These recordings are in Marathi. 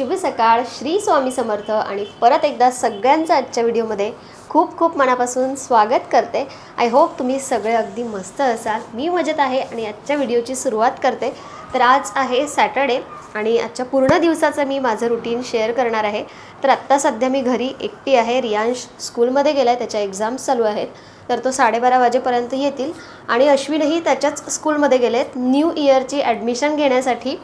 शुभ सकाळ श्री स्वामी समर्थ आणि परत एकदा सगळ्यांचं आजच्या व्हिडिओमध्ये खूप खूप मनापासून स्वागत करते. आय होप तुम्ही सगळे अगदी मस्त असाल. मी मजेत आहे आणि आजच्या व्हिडिओची सुरुवात करते. तर आज आहे सॅटर्डे आणि आजच्या पूर्ण दिवसाचं मी माझं रुटीन शेअर करणार आहे. तर आत्ता सध्या मी घरी एकटी आहे. रियांश स्कूलमध्ये गेला आहे त्याच्या एक्झाम्स चालू आहेत. तर तो साडेबारा वाजेपर्यंत येतील. आणि अश्विनही त्याच्याच स्कूलमध्ये गेलेत. न्यू इयरची ॲडमिशन घेण्यासाठी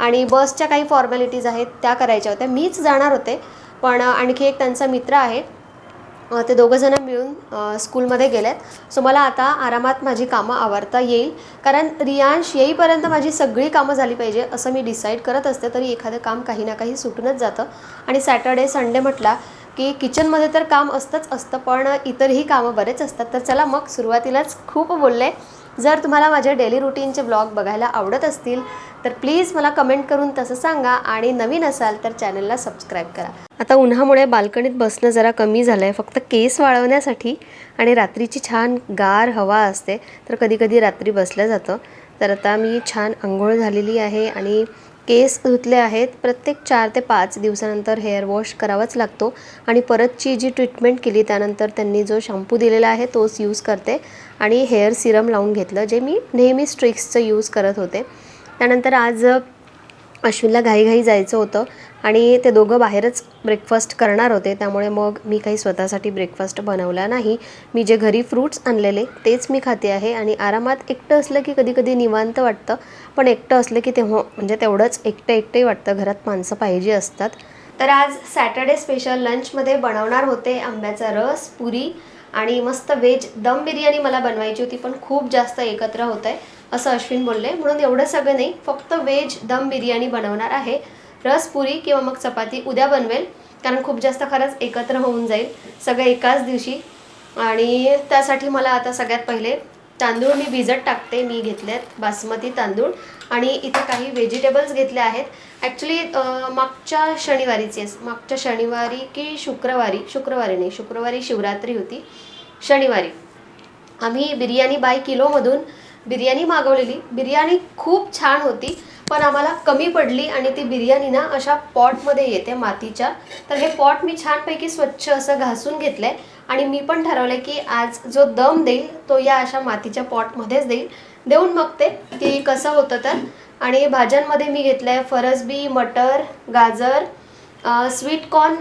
आणि बसच्या काही फॉर्मॅलिटीज आहेत त्या करायच्या होत्या. मीच जाणार होते पण आणखी एक त्यांचा मित्र आहे. ते दोघंजणं मिळून स्कूलमध्ये गेलेत. सो मला आता आरामात माझी कामं आवरता येईल. कारण रियांश येईपर्यंत माझी सगळी कामं झाली पाहिजे असं मी डिसाईड करत असते तरी एखादं काम काही ना काही सुटूनच जातं. आणि सॅटर्डे संडे म्हटला की किचनमध्ये तर काम असतंच असतं पण इतरही कामं बरेच असतात. तर चला मग सुरुवातीलाच खूप बोलले. जर तुम्हाला माझे डेली रुटीनचे ब्लॉग बघायला आवडत असतील तर प्लीज मला कमेंट करून तसं सांगा आणि नवीन असाल तर चॅनलला सबस्क्राईब करा. आता उन्हामुळे बाल्कनीत बसणं जरा कमी झालं आहे फक्त केस वाळवण्यासाठी आणि रात्रीची छान गार हवा असते तर कधीकधी रात्री बसलं जातं. तर आता मी छान आंघोळ झालेली आहे आणि केस धुतले आहेत. प्रत्येक चार ते पाच दिवसानंतर हेअर वॉश करावाच लागतो आणि परतची जी ट्रीटमेंट केली त्यानंतर त्यांनी जो शॅम्पू दिलेला आहे तोच यूज करते आणि हेअर सिरम लावून घेतलं जे मी नेहमी स्ट्रिक्सचं यूज करत होते. त्यानंतर आज अश्विनला घाईघाई जायचं होतं आणि ते दोघं बाहेरच ब्रेकफास्ट करणार होते. त्यामुळे मग मी काही स्वतःसाठी ब्रेकफास्ट बनवला नाही. मी जे घरी फ्रूट्स आणलेले तेच मी खाते आहे आणि आरामात एकटं असलं की कधी कधी निवांत वाटतं. पण एकटं असलं की तेव्हा म्हणजे तेवढंच एकटं एकटंही वाटतं. घरात माणसं पाहिजे असतात. तर आज सॅटर्डे स्पेशल लंचमध्ये बनवणार होते आंब्याचा रस पुरी आणि मस्त व्हेज दम बिर्याणी मला बनवायची होती पण खूप जास्त एकत्र होत आहे असं अश्विन बोलले. म्हणून एवढं सगळं नाही फक्त व्हेज दम बिर्याणी बनवणार आहे. रस पुरी किंवा मग चपाती उद्या बनवेल कारण खूप जास्त खरंच एकत्र होऊन जाईल सगळं एकाच दिवशी. आणि त्यासाठी मला आता सगळ्यात पहिले तांदूळ मी भिजत टाकते मी घेतलेत बासमती तांदूळ आणि इथे काही व्हेजिटेबल्स घेतले आहेत. ॲक्च्युली मागच्या शनिवारीचे मागच्या शनिवारी की शुक्रवारी शुक्रवारी नाही शुक्रवारी शिवरात्री होती. शनिवारी आम्ही बिर्याणी बाय किलोमधून बिर्याणी मागवलेली. बिर्याणी खूप छान होती पण आम्हाला कमी पडली आणि ती बिर्याणी ना अशा पॉटमध्ये येते मातीच्या. तर हे पॉट मी छानपैकी स्वच्छ असं घासून घेतलं आहे आणि मी पण ठरवलं की आज जो दम देईल तो या अशा मातीच्या पॉटमध्येच देईल. देऊन बघते की कसं होतं तर. आणि भाज्यांमध्ये मी घेतलं आहे फरसबी मटर गाजर स्वीट कॉर्न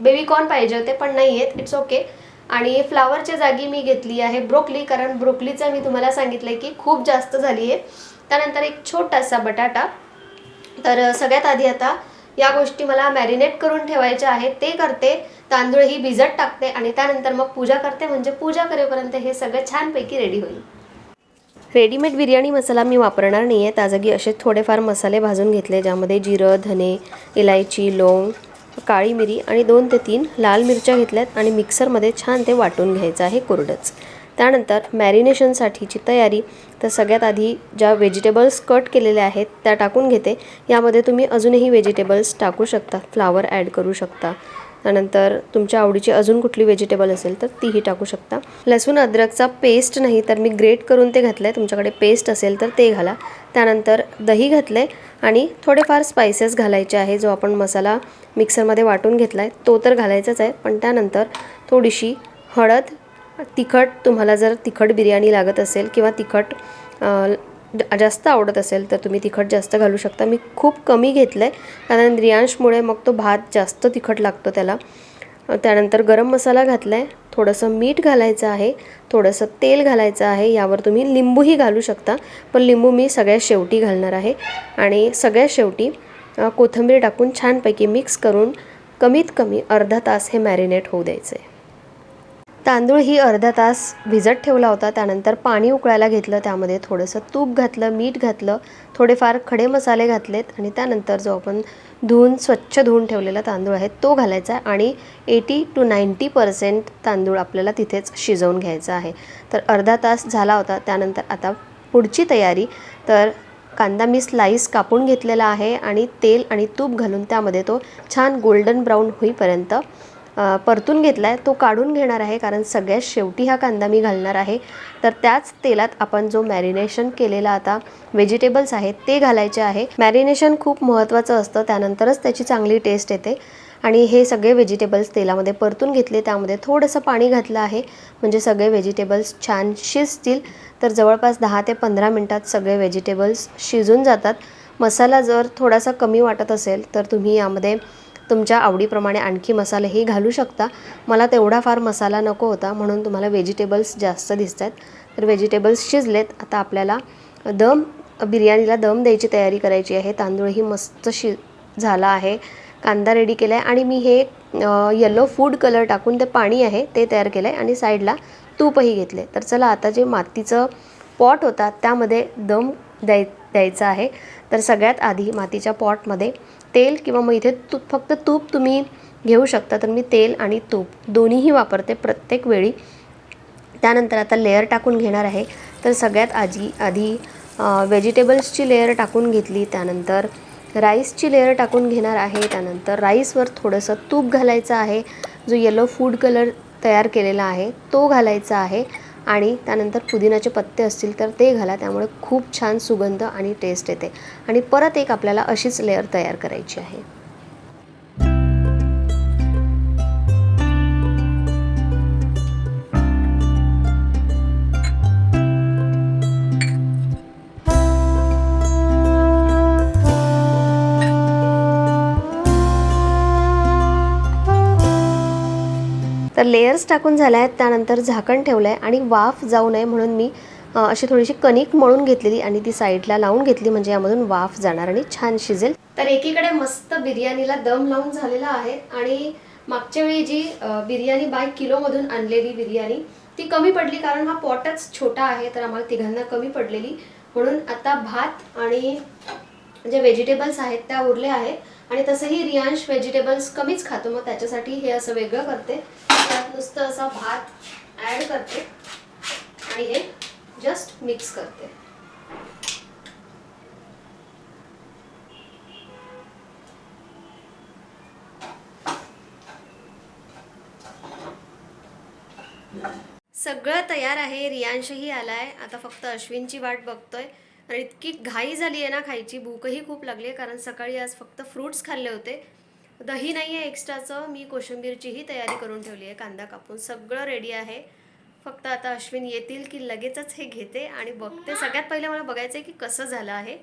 बेबी कॉर्न पाहिजे होते पण नाही आहेत इट्स ओके आणि फ्लावरच्या जागी मी घेतली आहे ब्रोकली कारण ब्रोकलीचं मी तुम्हाला सांगितलं आहे की खूप जास्त झाली आहे त्यानंतर एक छोटासा बटाटा. तर सगळ्यात आधी आता या गोष्टी मला मॅरिनेट करून ठेवायच्या आहेत. ते करते तांदूळ ही भिजत टाकते आणि त्यानंतर मग पूजा करते. म्हणजे पूजा करेपर्यंत हे सगळं छानपैकी रेडी होईल. रेडीमेड बिर्याणी मसाला मी वापरणार नाही आहे ताजगी असे थोडेफार मसाले भाजून घेतले ज्यामध्ये जिरं धने इलायची लवंग काळी मिरी आणि दोन ते तीन लाल मिरच्या घेतल्यात आणि मिक्सरमध्ये छान ते वाटून घ्यायचं आहे कोरडंच. त्यानंतर मॅरिनेशनसाठीची तयारी तर सगळ्यात आधी ज्या व्हेजिटेबल्स कट केलेल्या आहेत त्या टाकून घेते. यामध्ये तुम्ही अजूनही व्हेजिटेबल्स टाकू शकता. फ्लावर ॲड करू शकता. त्यानंतर तुमच्या आवडीची अजून कुठली व्हेजिटेबल असेल तर तीही टाकू शकता. लसूण अद्रकचा पेस्ट नाही तर मी ग्रेट करून ते घातलं आहे तुमच्याकडे पेस्ट असेल तर ते घाला. त्यानंतर दही घातलं आहे आणि थोडेफार स्पायसेस घालायचे आहे. जो आपण मसाला मिक्सरमध्ये वाटून घेतला आहे तो तर घालायचाच आहे. पण त्यानंतर थोडीशी हळद तिखट तुम्हाला जर तिखट बिर्याणी लागत असेल किंवा तिखट जास्त आवडत असेल तर तुम्ही तिखट जास्त घालू शकता. मी खूप कमी घेतलं आहे कारण रियांशमुळे मग तो भात जास्त तिखट लागतो त्याला. त्यानंतर गरम मसाला घातला आहे थोडंसं मीठ घालायचं आहे. थोडंसं तेल घालायचं आहे. यावर तुम्ही लिंबूही घालू शकता. पण लिंबू मी सगळ्यात शेवटी घालणार आहे. आणि सगळ्यात शेवटी कोथिंबीर टाकून छानपैकी मिक्स करून कमीत कमी अर्धा तास हे मॅरिनेट होऊ द्यायचं आहे तांदूळ ही अर्धा तास भिजत ठेवला होता. त्यानंतर पाणी उकळायला घेतलं. त्यामध्ये थोडंसं तूप घातलं मीठ घातलं थोडेफार खडे मसाले घातलेत आणि त्यानंतर जो आपण धुवून स्वच्छ धुवून ठेवलेला तांदूळ आहे तो घालायचा आहे आणि एटी टू नाईंटी पर्सेंट तांदूळ आपल्याला तिथेच शिजवून घ्यायचा आहे. तर अर्धा तास झाला होता. त्यानंतर आता पुढची तयारी. तर कांदा मी स्लाईस कापून घेतलेला आहे आणि तेल आणि तूप घालून त्यामध्ये तो छान गोल्डन ब्राऊन होईपर्यंत परतून घेतला आहे तो काढून घेणार आहे कारण सगळ्यात शेवटी हा कांदा मी घालणार आहे. तर त्याच तेलात आपण जो मॅरिनेशन केलेला आता व्हेजिटेबल्स आहेत ते घालायचे आहे. मॅरिनेशन खूप महत्त्वाचं असतं त्यानंतरच त्याची चांगली टेस्ट येते. आणि हे सगळे व्हेजिटेबल्स तेलामध्ये परतून घेतले त्यामध्ये थोडंसं पाणी घातलं आहे. म्हणजे सगळे व्हेजिटेबल्स छान शिजतील. तर जवळपास दहा ते पंधरा मिनटात सगळे व्हेजिटेबल्स शिजून जातात. मसाला जर थोडासा कमी वाटत असेल तर तुम्ही यामध्ये तुमच्या आवडीप्रमाणे आणखी मसालेही घालू शकता. मला तेवढा फार मसाला नको होता म्हणून तुम्हाला व्हेजिटेबल्स जास्त दिसत आहेत तर व्हेजिटेबल्स शिजलेत. आता आपल्याला दम बिर्याणीला दम द्यायची तयारी करायची आहे. तांदूळही मस्त शि झाला आहे. कांदा रेडी केला आहे आणि मी हे येलो फूड कलर टाकून ते पाणी आहे ते तयार केलं आहे आणि साईडला तूपही घेतले तर चला आता जे मातीचं पॉट होता त्यामध्ये दम द्याय द्यायचा आहे. तर सगळ्यात आधी मातीच्या पॉटमध्ये तेल किंवा मग इथे तूप फक्त तूप तुम्ही घेऊ शकता तर मी तेल आणि तूप दोन्हीही वापरते प्रत्येक वेळी. त्यानंतर आता लेअर टाकून घेणार आहे. तर सगळ्यात आजी आधी व्हेजिटेबल्सची लेअर टाकून घेतली त्यानंतर राईसची लेअर टाकून घेणार आहे त्यानंतर राईसवर थोडंसं तूप घालायचं आहे. जो येलो फूड कलर तयार केलेला आहे तो घालायचा आहे. आणि त्यानंतर पुदिनाचे पत्ते असतील तर ते घाला त्यामुळे खूप छान सुगंध आणि टेस्ट येते. आणि परत एक आपल्याला अशीच लेअर तयार करायची आहे. तर लेयर्स टाकून झाल्या आहेत त्यानंतर झाकण ठेवलं आहे आणि वाफ जाऊ नये म्हणून मी अशी थोडीशी कणिक मळून घेतलेली आणि ती साईडला लावून घेतली म्हणजे यामधून वाफ जाणार आणि छान शिजेल. तर एकीकडे मस्त बिर्याणीला दम लावून झालेला आहे आणि मागच्या वेळी जी बिर्याणी बाय किलोमधून आणलेली बिर्याणी ती कमी पडली कारण हा पॉटच छोटा आहे तर आम्हाला तिघांना कमी पडलेली. म्हणून आता भात आणि जे व्हेजिटेबल्स आहेत त्या उरल्या आहेत. आणि तसंही रियांश व्हेजिटेबल्स कमीच खातो मग त्याच्यासाठी हे असं वेगळं करते. त्यात नुसतं असा भात ॲड करते आणि हे जस्ट मिक्स करते. सगळं तयार आहे रियांशही आलाय. आता फक्त अश्विनची वाट बघतोय. आणि इतकी घाई झाली आहे ना खायची भूकही खूप लागली आहे कारण सकाळी आज फक्त फ्रूट्स खाल्ले होते. दही नाही आहे एक्स्ट्राचं मी कोशिंबीरचीही तयारी करून ठेवली आहे कांदा कापून सगळं रेडी आहे. फक्त आता अश्विन येतील की लगेचच हे घेते आणि बघते. सगळ्यात पहिले मला बघायचं आहे की कसं झालं आहे.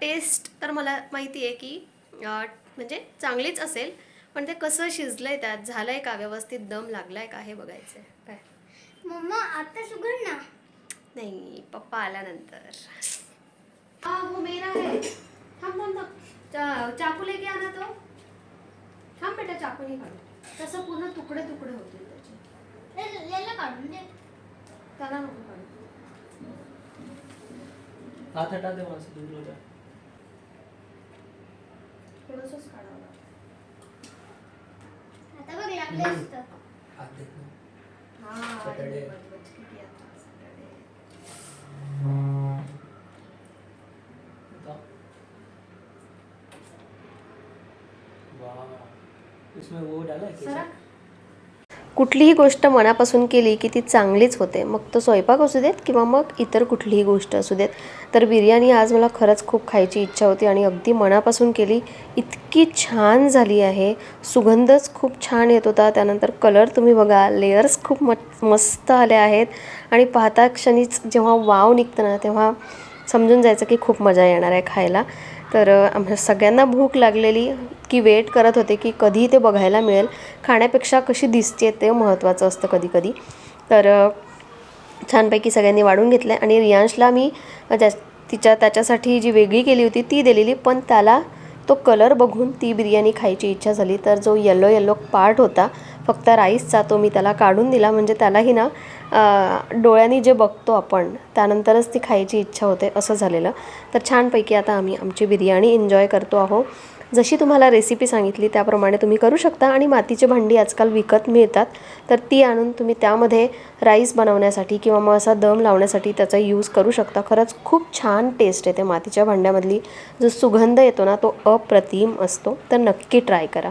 टेस्ट तर मला माहिती आहे की म्हणजे चांगलीच असेल पण ते कसं शिजलंय त्यात? झालंय का व्यवस्थित? दम लागलाय का? हे बघायचं आहे काय? मम्मा आता सुगड ना नहीं पप्पा आल्यानंतर. हा वो मेरा है थांब थांब थांब. चा- चाकू लेके आना तो. थांब बेटा चाकू नाही काढू. तसं पूर्ण तुकडे तुकडे होतील त्याचे. काढून दे. त्याला नको काढू. हाथ हटा दे वहां से दूर हो जा. थोडंसंच काढावं. आता बघ लागले हा इसमें वो डाला है केसर? कुठलीही गोष्ट मनापासून केली की ती चांगलीच होते. मग तो स्वयंपाक असू देत किंवा मग इतर कुठलीही गोष्ट असू देत. तर बिर्याणी आज मला खरंच खूप खायची इच्छा होती आणि अगदी मनापासून केली. इतकी छान झाली आहे. सुगंधच खूप छान येत होता. त्यानंतर कलर तुम्ही बघा लेयर्स खूप म मस्त आले आहेत. आणि पाहता क्षणीच जेव्हा वाव निघतं ना तेव्हा समजून जायचं की खूप मजा येणार आहे खायला. तर आम्हा सगळ्यांना भूक लागलेली की वेट करत होते की कधी ते बघायला मिळेल. खाण्यापेक्षा कशी दिसते ते महत्त्वाचं असतं कधी कधी तर छानपैकी सगळ्यांनी वाढून घेतलं आणि रियांशला मी ज्या तिच्या त्याच्यासाठी जी वेगळी केली होती ती दिलेली पण त्याला तो कलर बघून ती बिर्याणी खायची इच्छा झाली. तर जो येलो येलो पार्ट होता फक्त राईसचा तो मी त्याला काढून दिला. म्हणजे त्यालाही ना डोळ्यांनी जे बघतो आपण त्यानंतरच ती खायची इच्छा होते असं झालेलं. तर छानपैकी आता आम्ही आमची बिर्याणी एन्जॉय करतो आहो जशी तुम्हाला रेसिपी सांगितली त्याप्रमाणे तुम्ही करू शकता. आणि मातीची भांडी आजकाल विकत मिळतात. तर ती आणून तुम्ही त्यामध्ये राईस बनवण्यासाठी किंवा मग असा दम लावण्यासाठी त्याचा यूज करू शकता. खरंच खूप छान टेस्ट येते मातीच्या भांड्यामधली. जो सुगंध येतो ना तो अप्रतिम असतो. तर नक्की ट्राय करा.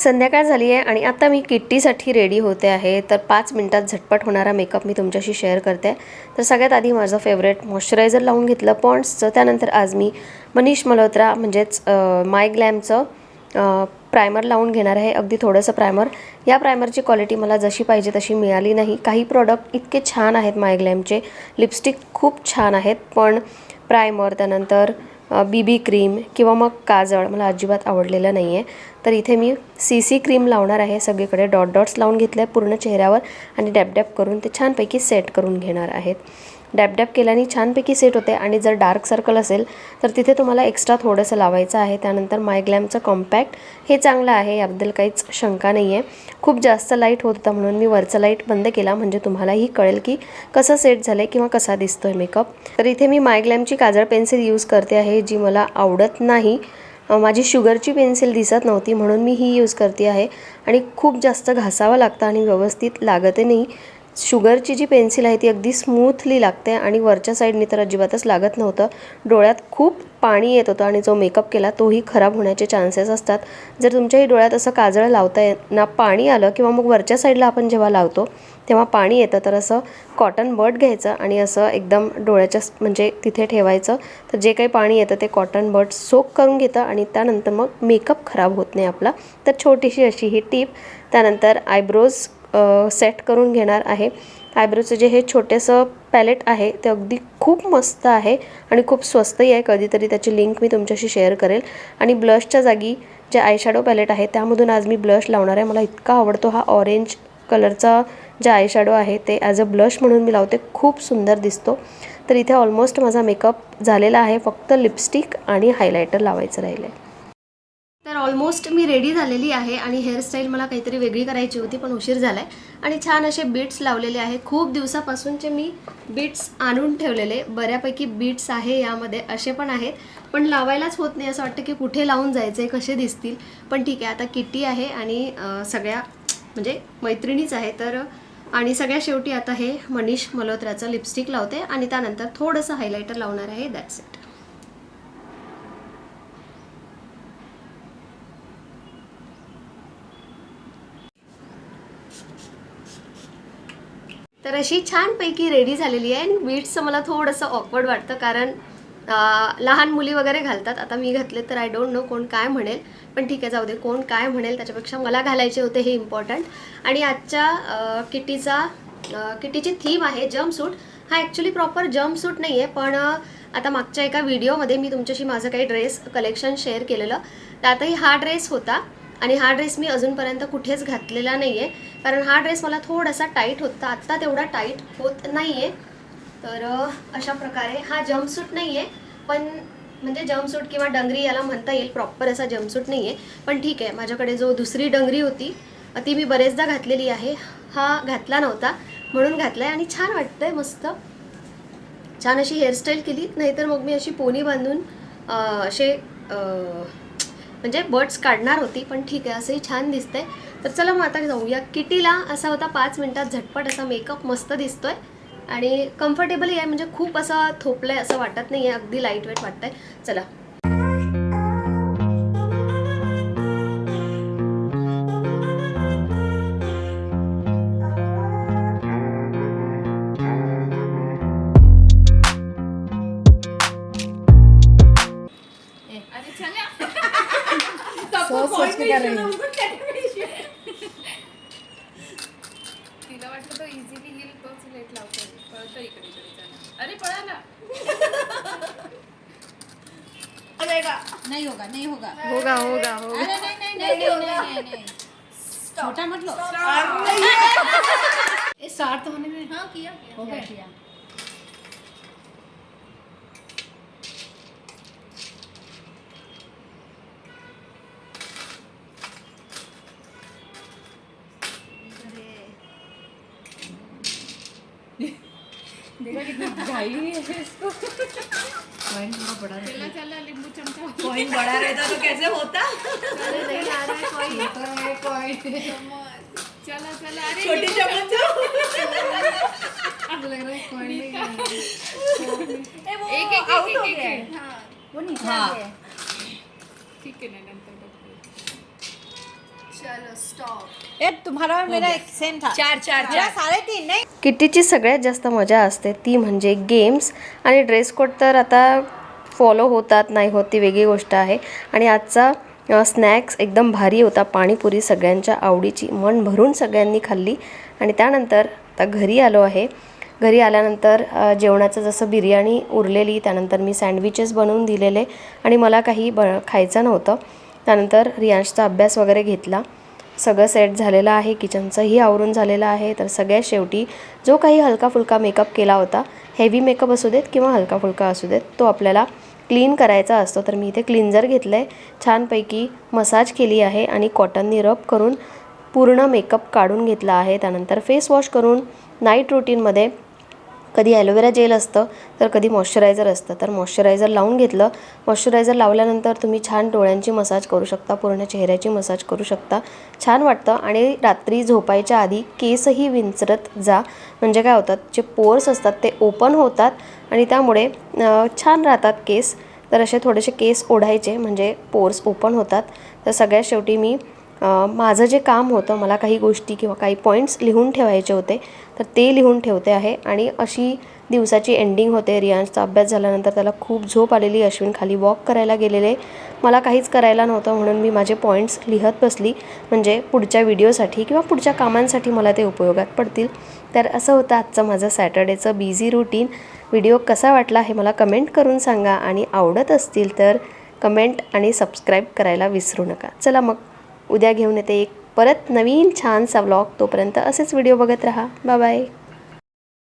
संध्याकाळ झाली आहे आणि आता मी किट्टीसाठी रेडी होते आहे. तर पाच मिनटात झटपट होणारा मेकअप मी तुमच्याशी शेअर करते. तर सगळ्यात आधी माझं फेवरेट मॉइश्चरायझर लावून घेतलं पॉन्ड्सचं त्यानंतर आज मी मनीष मल्होत्रा म्हणजेच माय ग्लॅमचं प्रायमर लावून घेणार आहे. अगदी थोडंसं प्रायमर या प्रायमरची क्वालिटी मला जशी पाहिजे तशी मिळाली नाही. काही प्रॉडक्ट इतके छान आहेत माय ग्लॅमचे लिपस्टिक खूप छान आहेत. पण प्रायमर त्यानंतर बी बी क्रीम किंवा मग काजळ मला अजिबात आवडलेलं नाही आहे. तर इथे मी सी सी क्रीम लावणार आहे. सगळीकडे डॉट डॉट्स लावून घेतले पूर्ण चेहऱ्यावर आणि डॅप डॅप करून ते छानपैकी सेट करून घेणार आहेत. डॅपडॅप केल्याने छानपैकी सेट होते. आणि जर डार्क सर्कल असेल तर तिथे तुम्हाला एक्स्ट्रा थोडंसं लावायचं आहे. त्यानंतर मायग्लॅमचं कॉम्पॅक्ट हे चांगलं आहे याबद्दल काहीच शंका नाही आहे खूप जास्त लाइट होत होता म्हणून मी वरचं लाइट बंद केला. म्हणजे तुम्हालाही कळेल की कसं सेट झालं आहे किंवा कसा दिसतो आहे मेकअप तर इथे मी मायग्लॅमची काजळ पेन्सिल यूज करते आहे जी मला आवडत नाही. माझी शुगरची पेन्सिल दिसत नव्हती म्हणून मी ही यूज करते आहे. आणि खूप जास्त घासावं लागतं आणि व्यवस्थित लागते नाही. शुगरची जी पेन्सिल आहे ती अगदी स्मूथली लागते आणि वरच्या साईडनी तर अजिबातच लागत नव्हतं. डोळ्यात खूप पाणी येत होतं आणि जो मेकअप केला तोही खराब होण्याचे चान्सेस असतात. जर तुमच्याही डोळ्यात असं काजळ लावता ना पाणी आलं किंवा मग वरच्या साईडला आपण जेव्हा लावतो तेव्हा पाणी येतं. तर असं कॉटन बट घ्यायचं आणि असं एकदम डोळ्याच्या म्हणजे तिथे ठेवायचं. तर जे काही पाणी येतं ते कॉटन बट सोक करून घेतं आणि त्यानंतर मग मेकअप खराब होत नाही आपला. तर छोटीशी अशी ही टीप. त्यानंतर आयब्रोज सेट करून घेणार आहे. आयब्रोचं जे हे छोटेसं पॅलेट आहे ते अगदी खूप मस्त आहे आणि खूप स्वस्तही आहे. कधीतरी त्याची लिंक मी तुमच्याशी शेअर करेल. आणि ब्लशच्या जागी जे आयशॅडो पॅलेट आहे त्यामधून आज मी ब्लश लावणार आहे. मला इतका आवडतो हा ऑरेंज कलरचा जे आयशॅडो आहे ते ॲज अ ब्लश म्हणून मी लावते. खूप सुंदर दिसतो. तर इथे ऑलमोस्ट माझा मेकअप झालेला आहे. फक्त लिपस्टिक आणि हायलायटर लावायचं राहिलं आहे तर ऑलमोस्ट मी रेडी झालेली आहे आणि हेअरस्टाईल मला काहीतरी वेगळी करायची होती पण उशीर झाला आहे आणि छान असे बीट्स लावलेले आहे खूप दिवसापासूनचे मी बीट्स आणून ठेवलेले. बऱ्यापैकी बीट्स आहे यामध्ये असे पण आहेत. पण लावायलाच होत नाही असं वाटतं की कुठे लावून जायचे कसे दिसतील. पण ठीक आहे आता किट्टी आहे आणि सगळ्या म्हणजे मैत्रिणीच आहे. तर आणि सगळ्या शेवटी आता हे मनीष मल्होत्राचं लिपस्टिक लावते आणि त्यानंतर थोडंसं हायलायटर लावणार आहे दॅट्स तर अशी छानपैकी रेडी झालेली आहे आणि बीट्सचं मला थोडंसं ऑकवर्ड वाटतं कारण लहान मुली वगैरे घालतात. आता मी घातले तर आय डोंट नो कोण काय म्हणेल. पण ठीक आहे जाऊ दे. कोण काय म्हणेल त्याच्यापेक्षा मला घालायचे होते हे इम्पॉर्टंट आणि आजच्या किटीचा किटीची थीम आहे जम्पसूट हा ॲक्च्युली प्रॉपर जम्पसूट नाही आहे पण आता मागच्या एका व्हिडिओमध्ये मी तुमच्याशी माझं काही ड्रेस कलेक्शन शेअर केलेलं. त्यातही हा ड्रेस होता. आणि हा ड्रेस मी अजूनपर्यंत कुठेच घातलेला नाही आहे कारण हा ड्रेस मला थोडासा टाईट होता. आत्ता तेवढा टाईट होत नाही आहे तर अशा प्रकारे हा जम्पसूट नाही आहे पण म्हणजे जम्पसूट किंवा डंगरी याला म्हणता येईल. प्रॉपर असा जम्पसूट नाही आहे पण ठीक आहे. माझ्याकडे जो दुसरी डंगरी होती ती मी बरेचदा घातलेली आहे. हा घातला नव्हता. म्हणून घातला आहे आणि छान वाटतंय. मस्त. छान अशी हेअरस्टाईल केली. नाहीतर मग मी अशी पोनी बांधून असे म्हणजे बर्ड्स काढणार होती पण ठीक आहे असंही छान दिसतंय. तर चला मग आता जाऊया. किटीला असा होता पाच मिनिटात झटपट असा मेकअप मस्त दिसतोय. आणि कम्फर्टेबलही आहे म्हणजे खूप असं थोपलंय असं वाटत नाही आहे अगदी लाइट वेट वाटतंय. चला. नहीं होगा नहीं होगा। होगा होगा होगा। अरे नहीं नहीं नहीं नहीं नहीं नहीं नहीं। छोटा मत लो। ये होने में हाँ किया हो गया किया। देखा कितनी घाई है इसको। बड़ा रहता तो कैसे होता? नहीं आ रहा है कोई है कॉइन चला चला अरे छोटी चम्मच अब लग रहा है. कॉइन नहीं एक एक हाँ. वो ठीक है ना नंतर बघते. चलो स्टॉप ए तुम्हारा मेरा एक सेम था. चार चार मेरा नहीं? किट्टीची सगळ्यात जास्त मजा असते ती म्हणजे गेम्स आणि ड्रेस कोड तर आता फॉलो होतात नाही होत ती वेगळी गोष्ट आहे. आणि आजचा स्नॅक्स एकदम भारी होता पाणीपुरी सगळ्यांच्या आवडीची मन भरून सगळ्यांनी खाल्ली. आणि त्यानंतर आता घरी आलो आहे. घरी आल्यानंतर जेवणाचं जसं बिर्याणी उरलेली त्यानंतर मी सँडविचेस बनवून दिलेले आणि मला काही ब खायचं नव्हतं. त्यानंतर रियांशचा अभ्यास वगैरे घेतला. सगळं सेट झालेलं आहे किचनचंही आवरून झालेलं आहे. तर सगळ्या शेवटी जो काही हलका फुलका मेकअप केला होता हेवी मेकअप असू देत किंवा हलका फुलका असू देत तो आपल्याला क्लीन करायचा असतो तर मी इथे क्लिन्झर घेतलं आहे छानपैकी मसाज केली आहे आणि कॉटननी रब करून पूर्ण मेकअप काढून घेतला आहे. त्यानंतर फेस वॉश करून नाईट रुटीनमध्ये कधी ॲलोवेरा जेल असतं तर कधी मॉइश्चरायझर असतं. तर मॉइश्चरायझर लावून घेतलं मॉइश्चरायझर लावल्यानंतर तुम्ही छान डोळ्यांची मसाज करू शकता पूर्ण चेहऱ्याची मसाज करू शकता. छान वाटतं आणि रात्री झोपायच्या आधी केसही विंचरत जा. म्हणजे काय होतात जे पोर्स असतात ते ओपन होतात आणि त्यामुळे छान राहतात केस. तर असे थोडेसे केस ओढायचे म्हणजे पोर्स ओपन होतात. तर सगळ्यात शेवटी मी माझं जे काम होतं मला काही गोष्टी किंवा काही पॉईंट्स लिहून ठेवायचे होते तर ते लिहून ठेवते आहे. आणि अशी दिवसाची एंडिंग होते. रियांशचा अभ्यास झाल्यानंतर त्याला खूप झोप आलेली. अश्विन खाली वॉक करायला गेलेले. मला काहीच करायला नव्हतं म्हणून मी माझे पॉईंट्स लिहत बसली. म्हणजे पुढच्या व्हिडिओसाठी किंवा पुढच्या कामांसाठी मला ते उपयोगात पडतील. तर असं होतं आजचं माझं सॅटर्डेचं बिझी रुटीन व्हिडिओ कसा वाटला हे मला कमेंट करून सांगा. आणि आवडत असतील तर कमेंट आणि सबस्क्राईब करायला विसरू नका. चला मग. उद्या घेऊन येते एक परत नवीन छानसा व्लॉग तोपर्यंत असेच व्हिडिओ बघत राहा. बाय